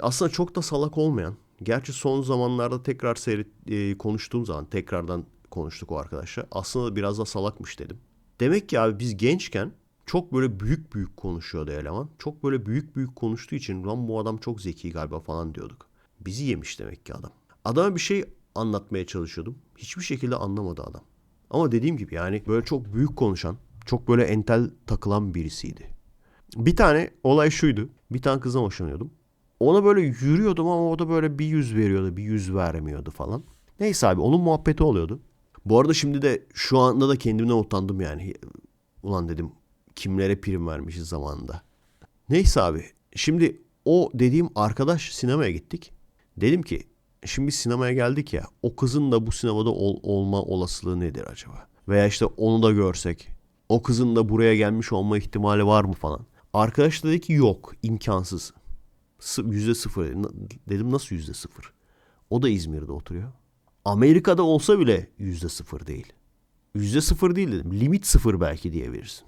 Aslında çok da salak olmayan. Gerçi son zamanlarda tekrar seyret, e, konuştuğum zaman tekrardan konuştuk o arkadaşla. Aslında biraz da salakmış dedim. Demek ki abi biz gençken çok böyle büyük büyük konuşuyordu eleman. Çok böyle büyük büyük konuştuğu için lan bu adam çok zeki galiba falan diyorduk. Bizi yemiş demek ki adam. Adama bir şey anlatmaya çalışıyordum. Hiçbir şekilde anlamadı adam. Ama dediğim gibi yani böyle çok büyük konuşan, çok böyle entel takılan birisiydi. Bir tane olay şuydu. Bir tane kızdan hoşlanıyordum. Ona böyle yürüyordum ama o da böyle bir yüz veriyordu, bir yüz vermiyordu falan. Neyse abi onun muhabbeti oluyordu. Bu arada şimdi de şu anda da kendimden utandım yani. Ulan dedim kimlere prim vermişiz zamanında. Neyse abi şimdi o dediğim arkadaş sinemaya gittik. Dedim ki şimdi sinemaya geldik ya o kızın da bu sinemada ol- olma olasılığı nedir acaba? Veya işte onu da görsek o kızın da buraya gelmiş olma ihtimali var mı falan. Arkadaş da dedi ki yok imkansız. Yüzde sıfır. Dedim nasıl yüzde sıfır? O da İzmir'de oturuyor. Amerika'da olsa bile yüzde sıfır değil. Yüzde sıfır değil dedim. Limit sıfır belki diyebilirsin.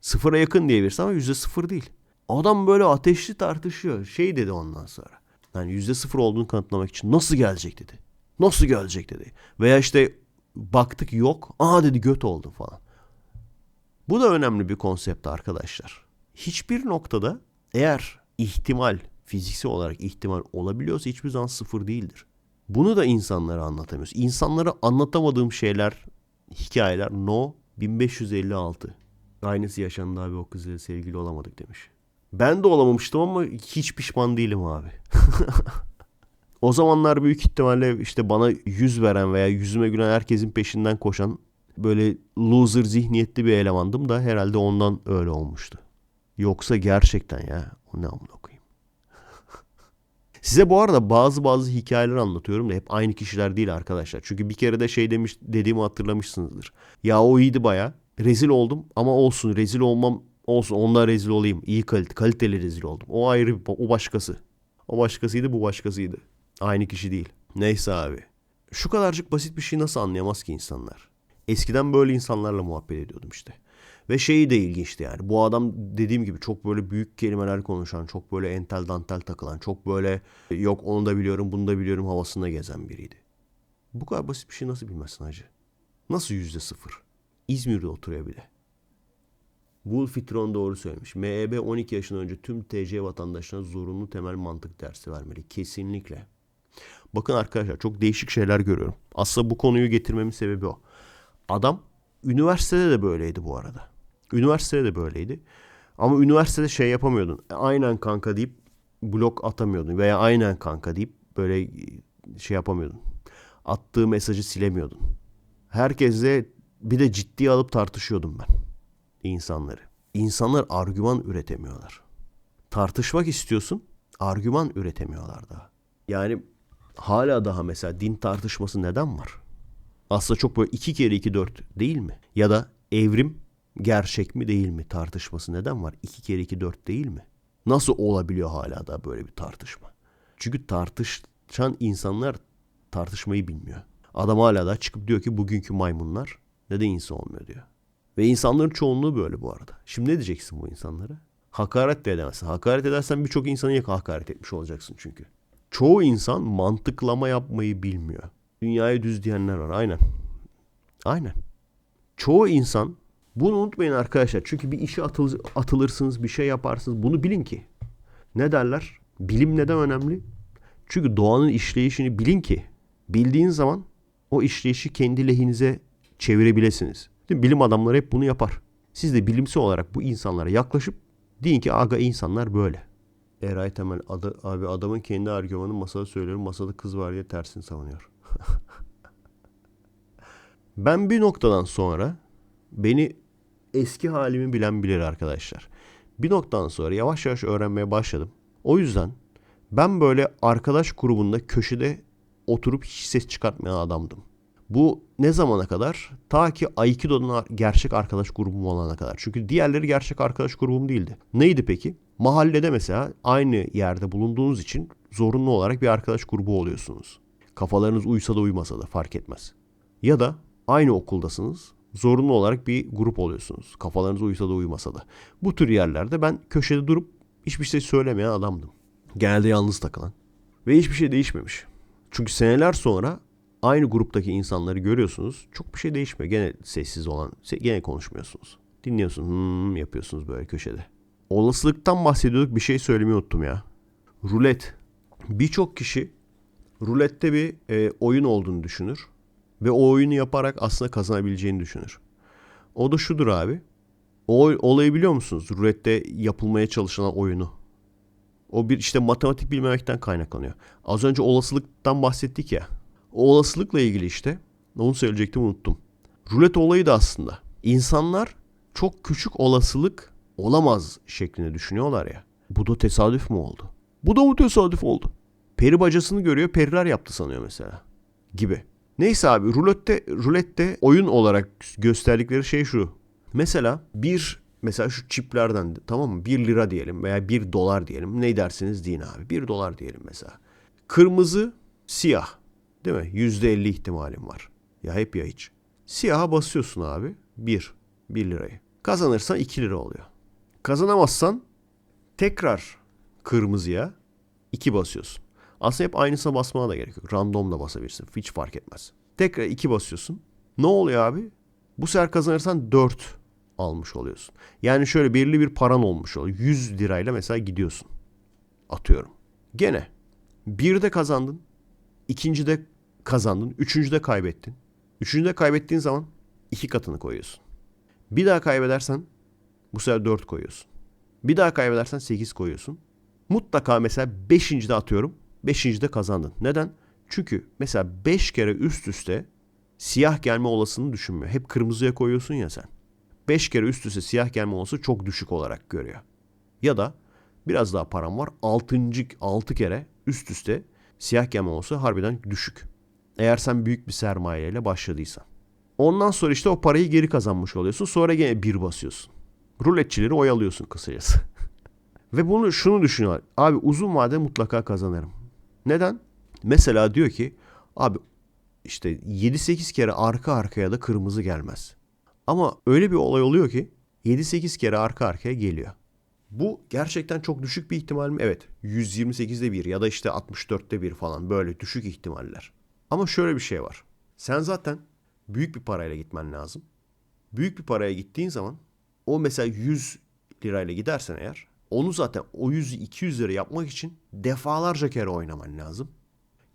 Sıfıra yakın diyebilirsin ama yüzde sıfır değil. Adam böyle ateşli tartışıyor. Şey dedi ondan sonra. Yani yüzde sıfır olduğunu kanıtlamak için nasıl gelecek dedi. Nasıl gelecek dedi. Veya işte baktık yok. Aa dedi göt oldum falan. Bu da önemli bir konsept arkadaşlar. Hiçbir noktada eğer ihtimal, fiziksel olarak ihtimal olabiliyorsa hiçbir zaman sıfır değildir. Bunu da insanlara anlatamıyoruz. İnsanlara anlatamadığım şeyler, hikayeler No 1556. Aynısı yaşandı abi o kızla sevgili olamadık demiş. Ben de olamamıştım ama hiç pişman değilim abi. o zamanlar büyük ihtimalle işte bana yüz veren veya yüzüme gülen herkesin peşinden koşan böyle loser zihniyetli bir elemandım da herhalde ondan öyle olmuştu. Yoksa gerçekten ya ne amına koyayım. Size bu arada bazı bazı hikayeler anlatıyorum da hep aynı kişiler değil arkadaşlar. Çünkü bir kere de şey demiş dediğimi hatırlamışsınızdır. Ya o iyiydi baya. Rezil oldum ama olsun rezil olmam olsun ondan rezil olayım. İyi kalite, kaliteli rezil oldum. O ayrı o başkası. O başkasıydı bu başkasıydı. Aynı kişi değil. Neyse abi. Şu kadarcık basit bir şey nasıl anlayamaz ki insanlar? Eskiden böyle insanlarla muhabbet ediyordum işte. Ve şeyi de ilginçti yani. Bu adam dediğim gibi çok böyle büyük kelimeler konuşan, çok böyle entel dantel takılan, çok böyle yok onu da biliyorum, bunu da biliyorum havasında gezen biriydi. Bu kadar basit bir şey nasıl bilmezsin hacı? Nasıl yüzde sıfır? İzmir'de oturuyor bir de. Wolfitron doğru söylemiş. MEB 12 yaşından önce tüm TC vatandaşlarına zorunlu temel mantık dersi vermeli. Kesinlikle. Bakın arkadaşlar çok değişik şeyler görüyorum. Aslında bu konuyu getirmemin sebebi o. Adam üniversitede de böyleydi bu arada. Üniversitede de böyleydi. Ama üniversitede şey yapamıyordun. E, Aynen kanka deyip blok atamıyordun. Veya aynen kanka deyip böyle e, şey yapamıyordun. Attığı mesajı silemiyordun. Herkesle bir de ciddiye alıp tartışıyordum ben insanları. İnsanlar argüman üretemiyorlar. Tartışmak istiyorsun, argüman üretemiyorlar daha. Yani hala daha mesela din tartışması neden var? Aslında çok böyle iki kere iki dört değil mi? Ya da evrim gerçek mi değil mi tartışması neden var? İki kere iki dört değil mi? Nasıl olabiliyor hala da böyle bir tartışma? Çünkü tartışan insanlar tartışmayı bilmiyor. Adam hala da çıkıp diyor ki bugünkü maymunlar neden insan olmuyor diyor. Ve insanların çoğunluğu böyle bu arada. Şimdi ne diyeceksin bu insanlara? Hakaret de edemezsin. Hakaret edersen birçok insanı yak hakaret etmiş olacaksın çünkü. Çoğu insan mantıklama yapmayı bilmiyor. Dünyayı düz diyenler var. Aynen. Aynen. Çoğu insan bunu unutmayın arkadaşlar. Çünkü bir işe atıl, atılırsınız, bir şey yaparsınız. Bunu bilin ki. Ne derler? Bilim neden önemli? Çünkü doğanın işleyişini bilin ki bildiğin zaman o işleyişi kendi lehinize çevirebilirsiniz. Değil mi? Bilim adamları hep bunu yapar. Siz de bilimsel olarak bu insanlara yaklaşıp deyin ki aga insanlar böyle. Eray Temel adı, abi adamın kendi argümanı masada söylüyorum masada kız var diye tersini savunuyor. ben bir noktadan sonra beni eski halimi bilen bilir arkadaşlar. Bir noktadan sonra yavaş yavaş öğrenmeye başladım. O yüzden ben böyle arkadaş grubunda köşede oturup hiç ses çıkartmayan adamdım. Bu ne zamana kadar? Ta ki Aikido'nun gerçek arkadaş grubum olana kadar. Çünkü diğerleri gerçek arkadaş grubum değildi. Neydi peki? Mahallede mesela aynı yerde bulunduğunuz için zorunlu olarak bir arkadaş grubu oluyorsunuz. Kafalarınız uysa da uymasa da fark etmez. Ya da aynı okuldasınız. Zorunlu olarak bir grup oluyorsunuz. Kafalarınız uysa da uymasa da. Bu tür yerlerde ben köşede durup hiçbir şey söylemeyen adamdım. Genelde yalnız takılan. Ve hiçbir şey değişmemiş. Çünkü seneler sonra aynı gruptaki insanları görüyorsunuz. Çok bir şey değişmiyor. Gene sessiz olan, gene konuşmuyorsunuz. Dinliyorsunuz, hmm, yapıyorsunuz böyle köşede. Olasılıktan bahsediyorduk bir şey söylemeyi unuttum ya. Rulet. Birçok kişi rulette bir e, oyun olduğunu düşünür. Ve o oyunu yaparak aslında kazanabileceğini düşünür. O da şudur abi. O olayı biliyor musunuz? Rulette yapılmaya çalışılan oyunu. O bir işte matematik bilmemekten kaynaklanıyor. Az önce olasılıktan bahsettik ya. O olasılıkla ilgili işte. Onu söyleyecektim unuttum. Rulet olayı da aslında. İnsanlar çok küçük olasılık olamaz şeklinde düşünüyorlar ya. Bu da tesadüf mü oldu? Bu da mı tesadüf oldu? Peri bacasını görüyor, periler yaptı sanıyor mesela. Gibi. Neyse abi rulette, rulette oyun olarak gösterdikleri şey şu. Mesela bir mesela şu çiplerden tamam mı 1 lira diyelim veya 1 dolar diyelim. Ne dersiniz deyin abi 1 dolar diyelim mesela. Kırmızı siyah değil mi? %50 ihtimalim var. Ya hep ya hiç. Siyaha basıyorsun abi 1. 1 lirayı. Kazanırsan 2 lira oluyor. Kazanamazsan tekrar kırmızıya 2 basıyorsun. Aslında hep aynısına basmana da gerek yok. Random da basabilirsin. Hiç fark etmez. Tekrar 2 basıyorsun. Ne oluyor abi? Bu sefer kazanırsan 4 almış oluyorsun. Yani şöyle belirli bir paran olmuş oluyor. 100 lirayla mesela gidiyorsun. Atıyorum. Gene bir de kazandın. ikinci de kazandın. Üçüncü de kaybettin. Üçüncü de kaybettiğin zaman iki katını koyuyorsun. Bir daha kaybedersen bu sefer 4 koyuyorsun. Bir daha kaybedersen 8 koyuyorsun. Mutlaka mesela 5. de atıyorum. 5. de kazandın. Neden? Çünkü mesela 5 kere üst üste siyah gelme olasılığını düşünmüyor. Hep kırmızıya koyuyorsun ya sen. 5 kere üst üste siyah gelme olasılığı çok düşük olarak görüyor. Ya da biraz daha param var. 6. 6 kere üst üste siyah gelme olasılığı harbiden düşük. Eğer sen büyük bir sermayeyle başladıysan. Ondan sonra işte o parayı geri kazanmış oluyorsun. Sonra gene bir basıyorsun. Ruletçileri oyalıyorsun kısacası. Ve bunu şunu düşünüyorlar. Abi uzun vade mutlaka kazanırım. Neden? Mesela diyor ki abi işte 7-8 kere arka arkaya da kırmızı gelmez. Ama öyle bir olay oluyor ki 7-8 kere arka arkaya geliyor. Bu gerçekten çok düşük bir ihtimal mi? Evet. 128'de bir ya da işte 64'te bir falan böyle düşük ihtimaller. Ama şöyle bir şey var. Sen zaten büyük bir parayla gitmen lazım. Büyük bir paraya gittiğin zaman o mesela 100 lirayla gidersen eğer onu zaten o 100'ü 200 lira yapmak için defalarca kere oynaman lazım.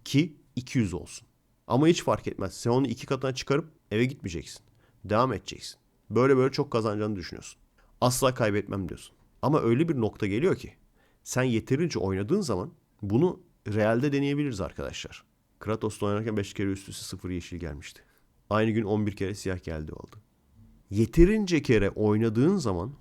Ki 200 olsun. Ama hiç fark etmez. Sen onu iki katına çıkarıp eve gitmeyeceksin. Devam edeceksin. Böyle böyle çok kazanacağını düşünüyorsun. Asla kaybetmem diyorsun. Ama öyle bir nokta geliyor ki sen yeterince oynadığın zaman bunu realde deneyebiliriz arkadaşlar. Kratos'la oynarken 5 kere üst üste 0 yeşil gelmişti. Aynı gün 11 kere siyah geldi oldu. Yeterince kere oynadığın zaman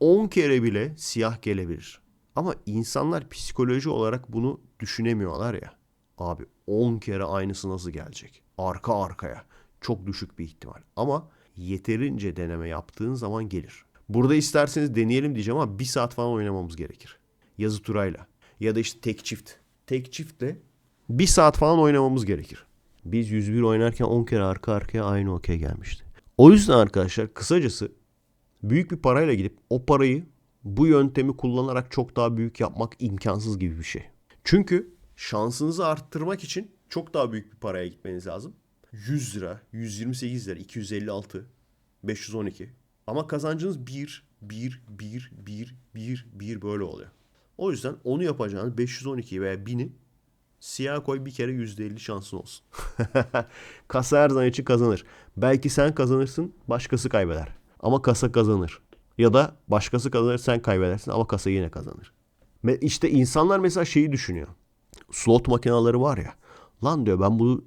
10 kere bile siyah gelebilir. Ama insanlar psikoloji olarak bunu düşünemiyorlar ya. Abi 10 kere aynısı nasıl gelecek? Arka arkaya. Çok düşük bir ihtimal. Ama yeterince deneme yaptığın zaman gelir. Burada isterseniz deneyelim diyeceğim ama bir saat falan oynamamız gerekir. Yazı turayla. Ya da işte tek çift. Tek çiftle bir saat falan oynamamız gerekir. Biz 101 oynarken 10 kere arka arkaya aynı okey gelmişti. O yüzden arkadaşlar kısacası büyük bir parayla gidip o parayı bu yöntemi kullanarak çok daha büyük yapmak imkansız gibi bir şey. Çünkü şansınızı arttırmak için çok daha büyük bir paraya gitmeniz lazım. 100 lira, 128 lira, 256, 512. Ama kazancınız 1, 1, 1, 1, 1, 1 böyle oluyor. O yüzden onu yapacağınız 512 veya 1000'i siyah koy bir kere %50 şansın olsun. kasa her zaman için kazanır. Belki sen kazanırsın başkası kaybeder. Ama kasa kazanır. Ya da başkası kazanır sen kaybedersin ama kasa yine kazanır. İşte insanlar mesela şeyi düşünüyor. Slot makineleri var ya. Lan diyor ben bunu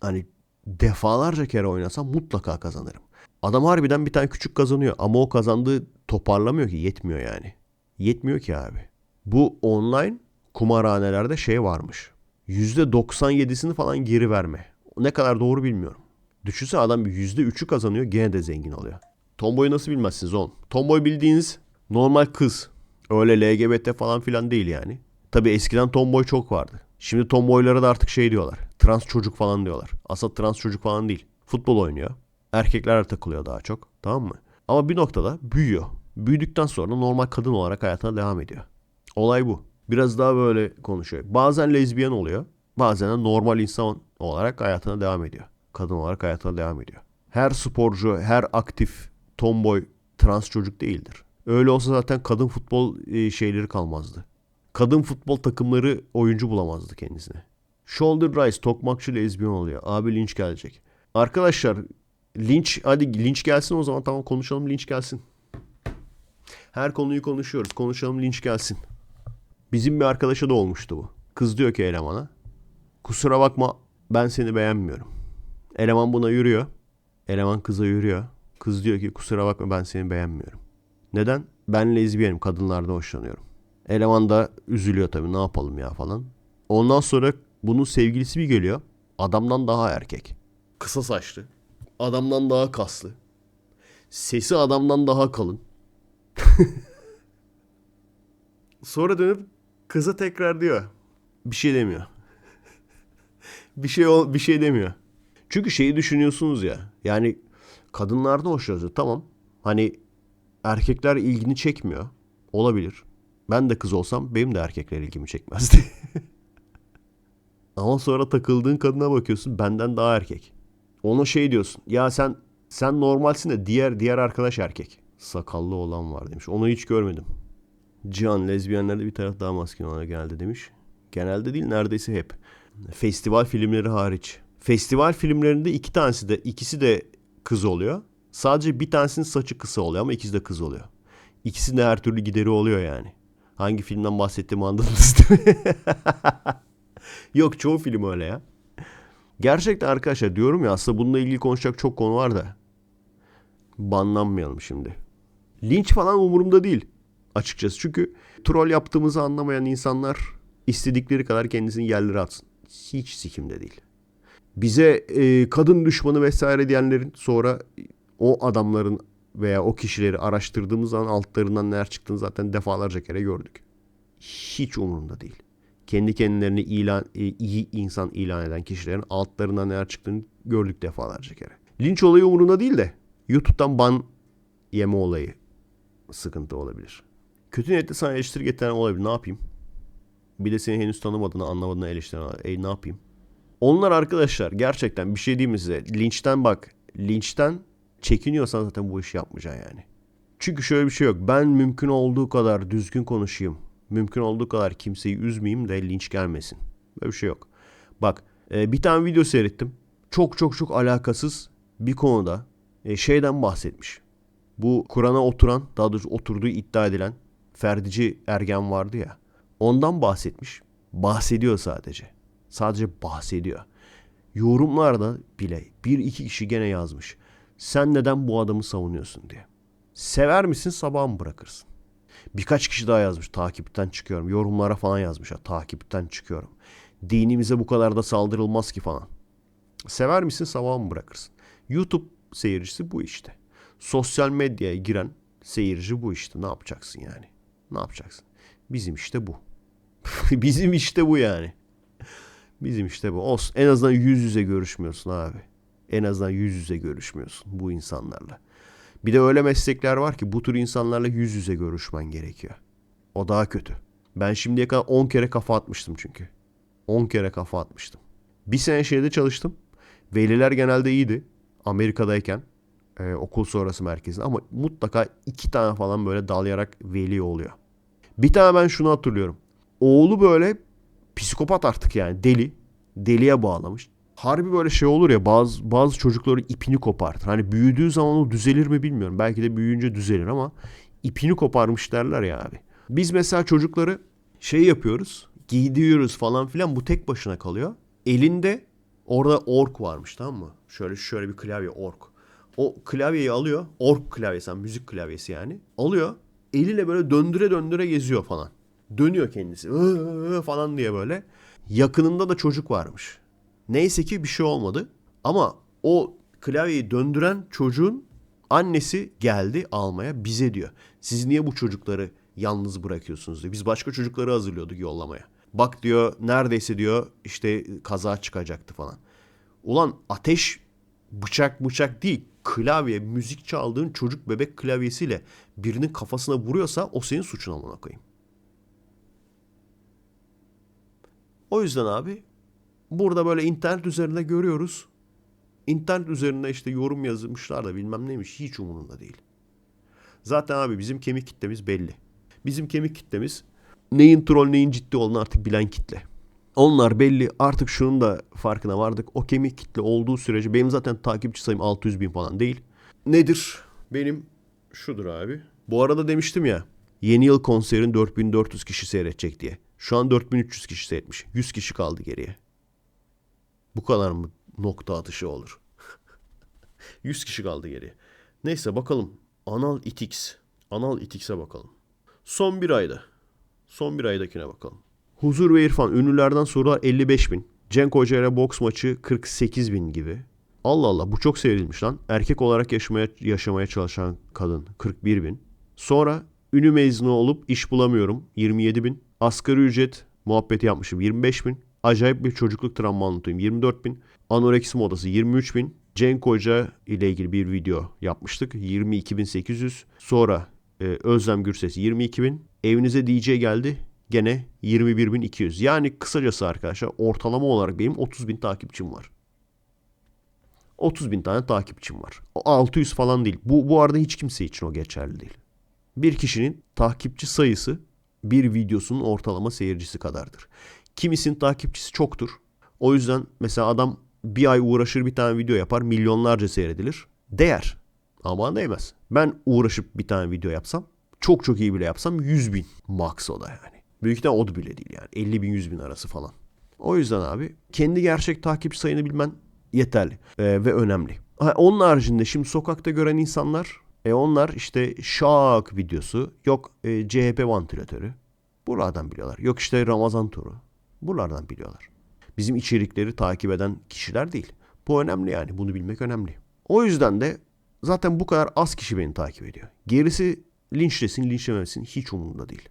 hani defalarca kere oynasam mutlaka kazanırım. Adam harbiden bir tane küçük kazanıyor ama o kazandığı toparlamıyor ki yetmiyor yani. Yetmiyor ki abi. Bu online kumarhanelerde şey varmış. %97'sini falan geri verme. Ne kadar doğru bilmiyorum. Düşünsene adam %3'ü kazanıyor gene de zengin oluyor. Tomboy'u nasıl bilmezsiniz oğlum? Tomboy bildiğiniz normal kız. Öyle LGBT falan filan değil yani. Tabi eskiden tomboy çok vardı. Şimdi tomboylara da artık şey diyorlar. Trans çocuk falan diyorlar. Aslında trans çocuk falan değil. Futbol oynuyor. Erkeklerle takılıyor daha çok. Tamam mı? Ama bir noktada büyüyor. Büyüdükten sonra normal kadın olarak hayatına devam ediyor. Olay bu. Biraz daha böyle konuşuyor. Bazen lezbiyen oluyor. Bazen de normal insan olarak hayatına devam ediyor. Kadın olarak hayatına devam ediyor. Her sporcu, her aktif tomboy trans çocuk değildir. Öyle olsa zaten kadın futbol e, şeyleri kalmazdı. Kadın futbol takımları oyuncu bulamazdı kendisine. Shoulder rise tokmakçı lezbiyen oluyor. Abi linç gelecek. Arkadaşlar linç hadi linç gelsin o zaman tamam konuşalım linç gelsin. Her konuyu konuşuyoruz. Konuşalım linç gelsin. Bizim bir arkadaşa da olmuştu bu. Kız diyor ki elemana. Kusura bakma ben seni beğenmiyorum. Eleman buna yürüyor. Eleman kıza yürüyor. Kız diyor ki kusura bakma ben seni beğenmiyorum. Neden? Ben lezbiyenim kadınlardan hoşlanıyorum. Eleman da üzülüyor tabii ne yapalım ya falan. Ondan sonra bunun sevgilisi bir geliyor. Adamdan daha erkek. Kısa saçlı. Adamdan daha kaslı. Sesi adamdan daha kalın. Sonra dönüp kıza tekrar diyor. Bir şey demiyor. bir şey bir şey demiyor. Çünkü şeyi düşünüyorsunuz ya. Yani kadınlardan hoşlanıyor. Tamam. Hani erkekler ilgini çekmiyor. Olabilir. Ben de kız olsam benim de erkekler ilgimi çekmezdi. Ama sonra takıldığın kadına bakıyorsun benden daha erkek. Ona şey diyorsun. Ya sen sen normalsin de diğer diğer arkadaş erkek. Sakallı olan var demiş. Onu hiç görmedim. Cihan lezbiyenlerde bir taraf daha maskün olarak geldi demiş. Genelde değil neredeyse hep. Festival filmleri hariç. Festival filmlerinde iki tanesi de ikisi de kız oluyor. Sadece bir tanesinin saçı kısa oluyor ama ikisi de kız oluyor. İkisinin de her türlü gideri oluyor yani. Hangi filmden bahsettiğimi anladınız değil mi? Yok çoğu film öyle ya. Gerçekten arkadaşlar diyorum ya aslında bununla ilgili konuşacak çok konu var da. Banlanmayalım şimdi. Linç falan umurumda değil açıkçası. Çünkü troll yaptığımızı anlamayan insanlar istedikleri kadar kendisini yerlere atsın. Hiç sikimde değil. Bize e, kadın düşmanı vesaire diyenlerin sonra o adamların veya o kişileri araştırdığımız zaman altlarından neler çıktığını zaten defalarca kere gördük. Hiç umurumda değil. Kendi kendilerini ilan, e, iyi insan ilan eden kişilerin altlarından neler çıktığını gördük defalarca kere. Linç olayı umurumda değil de YouTube'dan ban yeme olayı sıkıntı olabilir. Kötü niyetli sana eleştiri getiren olabilir. Ne yapayım? Bir de seni henüz tanımadığını anlamadığını eleştiren. E ne yapayım? Onlar arkadaşlar gerçekten bir şey diyeyim size? Linçten bak. Linçten çekiniyorsan zaten bu işi yapmayacaksın yani. Çünkü şöyle bir şey yok. Ben mümkün olduğu kadar düzgün konuşayım. Mümkün olduğu kadar kimseyi üzmeyeyim de linç gelmesin. Böyle bir şey yok. Bak e, bir tane video seyrettim. Çok çok çok alakasız bir konuda e, şeyden bahsetmiş. Bu Kur'an'a oturan, daha doğrusu oturduğu iddia edilen Ferdici ergen vardı ya. Ondan bahsetmiş. Bahsediyor sadece. Sadece bahsediyor. Yorumlarda bile bir iki kişi gene yazmış. Sen neden bu adamı savunuyorsun diye. Sever misin sabah mı bırakırsın? Birkaç kişi daha yazmış takipten çıkıyorum. Yorumlara falan yazmış ha takipten çıkıyorum. Dinimize bu kadar da saldırılmaz ki falan. Sever misin sabah mı bırakırsın? YouTube seyircisi bu işte. Sosyal medyaya giren seyirci bu işte. Ne yapacaksın yani? Ne yapacaksın? Bizim işte bu. Bizim işte bu yani. Bizim işte bu. Olsun. En azından yüz yüze görüşmüyorsun abi. En azından yüz yüze görüşmüyorsun bu insanlarla. Bir de öyle meslekler var ki bu tür insanlarla yüz yüze görüşmen gerekiyor. O daha kötü. Ben şimdiye kadar 10 kere kafa atmıştım çünkü. 10 kere kafa atmıştım. Bir sene şeyde çalıştım. Veliler genelde iyiydi. Amerika'dayken e, okul sonrası merkezinde ama mutlaka iki tane falan böyle dalayarak veli oluyor. Bir tane ben şunu hatırlıyorum. Oğlu böyle psikopat artık yani deli. Deliye bağlamış. Harbi böyle şey olur ya bazı bazı çocukları ipini kopartır. Hani büyüdüğü zaman o düzelir mi bilmiyorum. Belki de büyüyünce düzelir ama ipini koparmış derler ya abi. Biz mesela çocukları şey yapıyoruz. Giydiriyoruz falan filan bu tek başına kalıyor. Elinde orada ork varmış tamam mı? Şöyle şöyle bir klavye ork. O klavyeyi alıyor. Ork klavyesi müzik klavyesi yani. Alıyor. Eliyle böyle döndüre döndüre geziyor falan. Dönüyor kendisi. "Iıı" falan diye böyle. Yakınında da çocuk varmış. Neyse ki bir şey olmadı. Ama o klavyeyi döndüren çocuğun annesi geldi almaya bize diyor. Siz niye bu çocukları yalnız bırakıyorsunuz diyor. Biz başka çocukları hazırlıyorduk yollamaya. Bak diyor neredeyse diyor işte kaza çıkacaktı falan. Ulan ateş bıçak bıçak değil klavye müzik çaldığın çocuk bebek klavyesiyle birinin kafasına vuruyorsa o senin suçun amına koyayım. O yüzden abi burada böyle internet üzerinde görüyoruz. İnternet üzerinde işte yorum yazmışlar da bilmem neymiş hiç umurumda değil. Zaten abi bizim kemik kitlemiz belli. Bizim kemik kitlemiz neyin troll neyin ciddi olduğunu artık bilen kitle. Onlar belli artık şunun da farkına vardık. O kemik kitle olduğu sürece benim zaten takipçi sayım 600 bin falan değil. Nedir? Benim şudur abi. Bu arada demiştim ya yeni yıl konserin 4400 kişi seyredecek diye. Şu an 4300 kişi seyretmiş. 100 kişi kaldı geriye. Bu kadar mı nokta atışı olur? 100 kişi kaldı geriye. Neyse bakalım. Anal itix. Anal itix'e bakalım. Son bir ayda. Son bir aydakine bakalım. Huzur ve İrfan ünlülerden sorular 55 bin. Cenk Hoca ile boks maçı 48 bin gibi. Allah Allah bu çok seyredilmiş lan. Erkek olarak yaşamaya, yaşamaya çalışan kadın 41 bin. Sonra ünü mezunu olup iş bulamıyorum 27 bin. Asgari ücret muhabbeti yapmışım 25 bin. Acayip bir çocukluk travma anlatayım 24 bin. Anoreksi modası 23 bin. Cenk Hoca ile ilgili bir video yapmıştık 22.800. Sonra e, Özlem Gürses 22.000. Evinize DJ geldi gene 21.200. Yani kısacası arkadaşlar ortalama olarak benim 30.000 takipçim var. 30 bin tane takipçim var. O 600 falan değil. Bu, bu arada hiç kimse için o geçerli değil. Bir kişinin takipçi sayısı bir videosunun ortalama seyircisi kadardır. Kimisinin takipçisi çoktur. O yüzden mesela adam bir ay uğraşır bir tane video yapar milyonlarca seyredilir. Değer. Ama değmez. Ben uğraşıp bir tane video yapsam çok çok iyi bile yapsam 100 bin max o da yani. Büyük ihtimal o da bile değil yani. 50 bin 100 bin arası falan. O yüzden abi kendi gerçek takipçi sayını bilmen yeterli Ee, ve önemli. Onun haricinde şimdi sokakta gören insanlar e onlar işte şak videosu yok e, CHP vantilatörü buralardan biliyorlar. Yok işte Ramazan turu buralardan biliyorlar. Bizim içerikleri takip eden kişiler değil. Bu önemli yani bunu bilmek önemli. O yüzden de zaten bu kadar az kişi beni takip ediyor. Gerisi linçlesin linçlemesin hiç umurumda değil.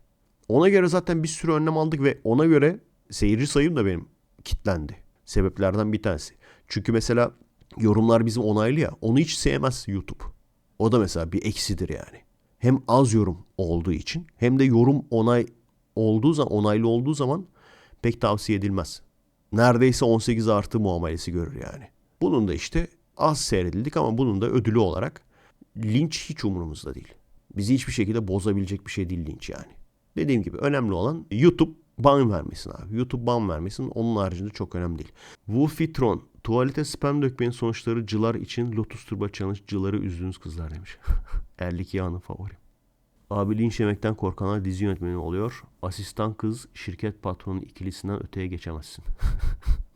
Ona göre zaten bir sürü önlem aldık ve ona göre seyirci sayım da benim kitlendi. Sebeplerden bir tanesi. Çünkü mesela yorumlar bizim onaylı ya. Onu hiç sevmez YouTube. O da mesela bir eksidir yani. Hem az yorum olduğu için hem de yorum onay olduğu zaman onaylı olduğu zaman pek tavsiye edilmez. Neredeyse 18 artı muamelesi görür yani. Bunun da işte az seyredildik ama bunun da ödülü olarak linç hiç umurumuzda değil. Bizi hiçbir şekilde bozabilecek bir şey değil linç yani. Dediğim gibi önemli olan YouTube ban vermesin abi. YouTube ban vermesin. Onun haricinde çok önemli değil. Wolfitron tuvalete spam dökmenin sonuçları cılar için Lotus Turbo Challenge cıları üzdüğünüz kızlar demiş. Erlik yağının favori. Abi linç yemekten korkanlar dizi yönetmeni oluyor. Asistan kız şirket patronu ikilisinden öteye geçemezsin.